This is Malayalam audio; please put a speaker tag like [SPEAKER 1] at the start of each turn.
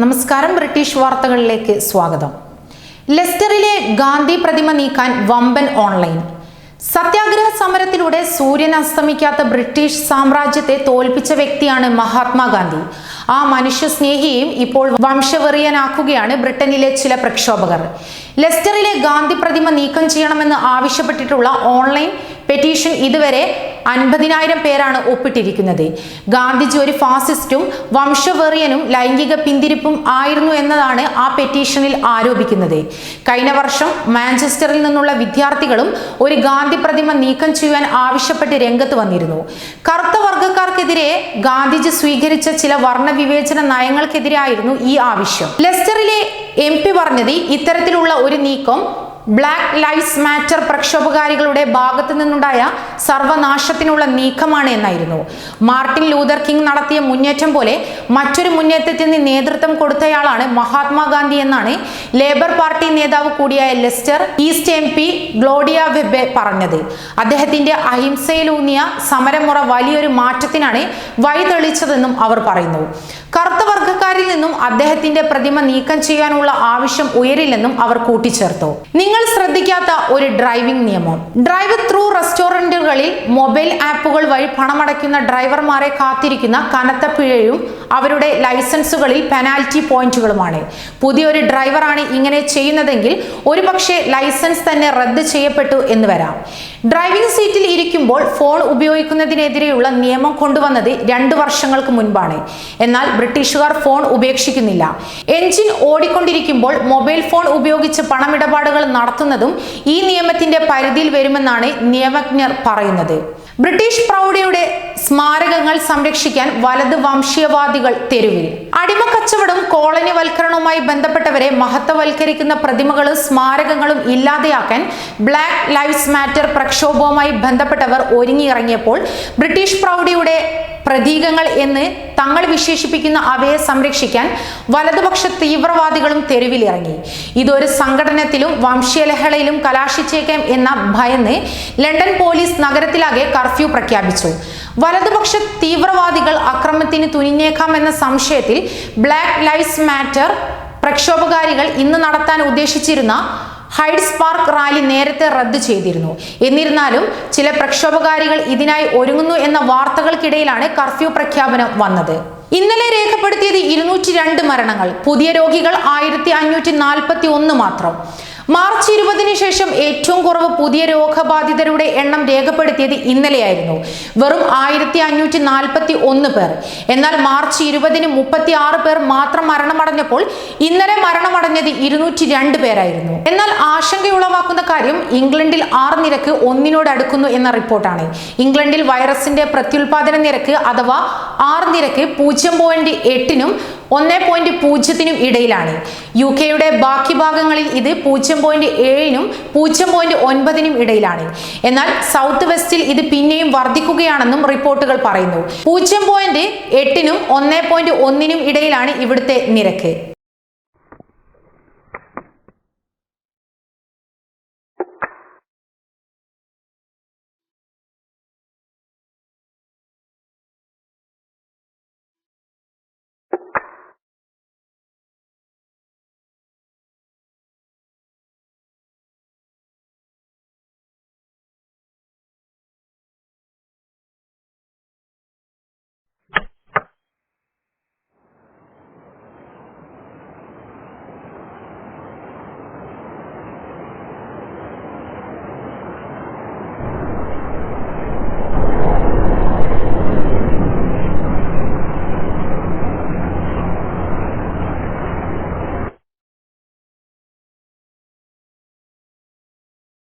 [SPEAKER 1] നമസ്കാരം ബ്രിട്ടീഷ് വാർത്തകളിലേക്ക് സ്വാഗതം. ലെസ്റ്ററിലെ ഗാന്ധി പ്രതിമ നീക്കാൻ വമ്പൻ ഓൺലൈൻ. സത്യാഗ്രഹ സമരത്തിലൂടെ സൂര്യൻ അസ്തമിക്കാത്ത ബ്രിട്ടീഷ് സാമ്രാജ്യത്തെ തോൽപ്പിച്ച വ്യക്തിയാണ് മഹാത്മാഗാന്ധി. ആ മനുഷ്യസ്നേഹിയെയും ഇപ്പോൾ വംശവെറിയനാക്കുകയാണ് ബ്രിട്ടനിലെ ചില പ്രക്ഷോഭകർ. ലെസ്റ്ററിലെ ഗാന്ധി പ്രതിമ നീക്കം ചെയ്യണമെന്ന് ആവശ്യപ്പെട്ടിട്ടുള്ള ഓൺലൈൻ പെറ്റീഷൻ ഇതുവരെ അൻപതിനായിരം പേരാണ് ഒപ്പിട്ടിരിക്കുന്നത്. ഗാന്ധിജി ഒരു ഫാസിസ്റ്റും വംശവെറിയനും ലൈംഗിക പിന്തിരിപ്പും ആയിരുന്നു എന്നതാണ് ആ പെറ്റീഷനിൽ ആരോപിക്കുന്നത്. കഴിഞ്ഞ വർഷം മാഞ്ചസ്റ്ററിൽ നിന്നുള്ള വിദ്യാർത്ഥികളും ഒരു ഗാന്ധി പ്രതിമ നീക്കം ചെയ്യാൻ ആവശ്യപ്പെട്ട് രംഗത്ത് വന്നിരുന്നു. കറുത്ത വർഗക്കാർക്കെതിരെ ഗാന്ധിജി സ്വീകരിച്ച ചില വർണവിവേചന നയങ്ങൾക്കെതിരായിരുന്നു ഈ ആവശ്യം. ലെസ്റ്ററിലെ എം പി പറഞ്ഞത് ഇത്തരത്തിലുള്ള ഒരു നീക്കം ബ്ലാക്ക് ലൈഫ്സ് മാറ്റർ പ്രക്ഷോഭകാരികളുടെ ഭാഗത്തു നിന്നുണ്ടായ സർവനാശത്തിനുള്ള നീക്കമാണ് എന്നായിരുന്നു. മാർട്ടിൻ ലൂതർ കിങ് നടത്തിയ മുന്നേറ്റം പോലെ മറ്റൊരു മുന്നേറ്റത്തിന് നേതൃത്വം കൊടുത്തയാളാണ് മഹാത്മാഗാന്ധി എന്നാണ് ലേബർ പാർട്ടി നേതാവ് കൂടിയായ Leicester East M P Claudia Webbe പറഞ്ഞത്. അദ്ദേഹത്തിന്റെ അഹിംസയിലൂന്നിയ സമരമുറ വലിയൊരു മാറ്റത്തിനാണ് വഴിതെളിച്ചതെന്നും അവർ പറയുന്നു. കറുത്ത വർഗക്കാരിൽ നിന്നും അദ്ദേഹത്തിന്റെ പ്രതിമ നീക്കം ചെയ്യാനുള്ള ആവശ്യം ഉയരില്ലെന്നും അവർ കൂട്ടിച്ചേർത്തു. നിങ്ങൾ ശ്രദ്ധിക്കാത്ത ഒരു ഡ്രൈവിംഗ് നിയമം. ഡ്രൈവ് ത്രൂ റെസ്റ്റോറന്റുകളിൽ മൊബൈൽ ആപ്പുകൾ വഴി പണമടയ്ക്കുന്ന ഡ്രൈവർമാരെ കാത്തിരിക്കുന്ന കനത്ത പിഴയും അവരുടെ ലൈസൻസുകളിൽ പെനാൽറ്റി പോയിന്റുകളുമാണ്. പുതിയൊരു ഡ്രൈവറാണ് ഇങ്ങനെ ചെയ്യുന്നതെങ്കിൽ ഒരുപക്ഷെ ലൈസൻസ് തന്നെ റദ്ദ് ചെയ്യപ്പെട്ടു എന്ന് വരാം. ഡ്രൈവിംഗ് സീറ്റിൽ ഇരിക്കുമ്പോൾ ഫോൺ ഉപയോഗിക്കുന്നതിനെതിരെയുള്ള നിയമം കൊണ്ടുവന്നത് രണ്ടു വർഷങ്ങൾക്ക് മുൻപാണ്. എന്നാൽ ബ്രിട്ടീഷുകാർ ഫോൺ ഉപേക്ഷിക്കുന്നില്ല. എഞ്ചിൻ ഓടിക്കൊണ്ടിരിക്കുമ്പോൾ മൊബൈൽ ഫോൺ ഉപയോഗിച്ച് പണമിടപാടുകൾ നടത്തുന്നതും ഈ നിയമത്തിന്റെ പരിധിയിൽ വരുമെന്നാണ് നിയമജ്ഞർ പറയുന്നത്. ബ്രിട്ടീഷ് പ്രൗഢിയുടെ സ്മാരകങ്ങൾ സംരക്ഷിക്കാൻ വലത് വംശീയവാദികൾ തെരുവിൽ. അടിമ അടിമക്കച്ചവടം കോളനിവൽക്കരണവുമായി ബന്ധപ്പെട്ടവരെ മഹത്വവൽക്കരിക്കുന്ന പ്രതിമകളും സ്മാരകങ്ങളും ഇല്ലാതെയാക്കാൻ ബ്ലാക്ക് ലൈഫ്സ് മാറ്റർ പ്രക്ഷോഭവുമായി ബന്ധപ്പെട്ടവർ ഒരുങ്ങിയിറങ്ങിയപ്പോൾ ബ്രിട്ടീഷ് പ്രൗഢിയുടെ പ്രതീകങ്ങൾ എന്ന് തങ്ങൾ വിശേഷിപ്പിക്കുന്ന അവയെ സംരക്ഷിക്കാൻ വലതുപക്ഷ തീവ്രവാദികളും തെരുവിലിറങ്ങി. ഇതൊരു സംഘടനത്തിലും വംശീയലഹളയിലും കലാശിച്ചേക്കാം എന്ന ഭയന്ന് ലണ്ടൻ പോലീസ് നഗരത്തിലാകെ കർഫ്യൂ പ്രഖ്യാപിച്ചു. വലതുപക്ഷ തീവ്രവാദികൾ അക്രമത്തിന് തുനിഞ്ഞേക്കാം എന്ന സംശയത്തിൽ ബ്ലാക്ക് ലൈവ്സ് മാറ്റർ പ്രക്ഷോഭകാരികൾ ഇന്ന് നടത്താൻ ഉദ്ദേശിച്ചിരുന്ന ഹൈഡ്സ് പാർക്ക് റാലി നേരത്തെ റദ്ദു ചെയ്തിരുന്നു. എന്നിരുന്നാലും ചില പ്രക്ഷോഭകാരികൾ ഇതിനായി ഒരുങ്ങുന്നു എന്ന വാർത്തകൾക്കിടയിലാണ് കർഫ്യൂ പ്രഖ്യാപനം വന്നത്. ഇന്നലെ രേഖപ്പെടുത്തിയത് ഇരുന്നൂറ്റി രണ്ട് മരണങ്ങൾ പുതിയ രോഗികൾ ആയിരത്തി അഞ്ഞൂറ്റി നാൽപ്പത്തി ഒന്ന് മാത്രം. മാർച്ച് ഇരുപതിന് ശേഷം ഏറ്റവും കുറവ് പുതിയ രോഗബാധിതരുടെ എണ്ണം രേഖപ്പെടുത്തിയത് ഇന്നലെയായിരുന്നു. വെറും ആയിരത്തി അഞ്ഞൂറ്റി നാൽപ്പത്തി ഒന്ന് പേർ. എന്നാൽ മാർച്ച് ഇരുപതിന് മുപ്പത്തി ആറ് പേർ മാത്രം മരണമടഞ്ഞപ്പോൾ ഇന്നലെ മരണമടഞ്ഞത് ഇരുന്നൂറ്റി രണ്ട് പേരായിരുന്നു. എന്നാൽ ആശങ്കയുളവാക്കുന്ന കാര്യം ഇംഗ്ലണ്ടിൽ ആർ നിരക്ക് ഒന്നിനോട് അടുക്കുന്നു എന്ന റിപ്പോർട്ടാണ്. ഇംഗ്ലണ്ടിൽ വൈറസിന്റെ പ്രത്യുൽപാദന നിരക്ക് അഥവാ ആർ നിരക്ക് പൂജ്യം പോയിന്റ് എട്ടിനും ഒന്ന് പോയിന്റ് പൂജ്യത്തിനും ഇടയിലാണ്. യു കെയുടെ ബാക്കി ഭാഗങ്ങളിൽ ഇത് പൂജ്യം പോയിന്റ് ഏഴിനും പൂജ്യം പോയിന്റ് ഒൻപതിനും ഇടയിലാണ്. എന്നാൽ സൗത്ത് വെസ്റ്റിൽ ഇത് പിന്നെയും വർദ്ധിക്കുകയാണെന്നും റിപ്പോർട്ടുകൾ പറയുന്നു. പൂജ്യം പോയിന്റ് എട്ടിനും ഒന്ന് പോയിന്റ് ഒന്നിനും ഇടയിലാണ് ഇവിടുത്തെ നിരക്ക്.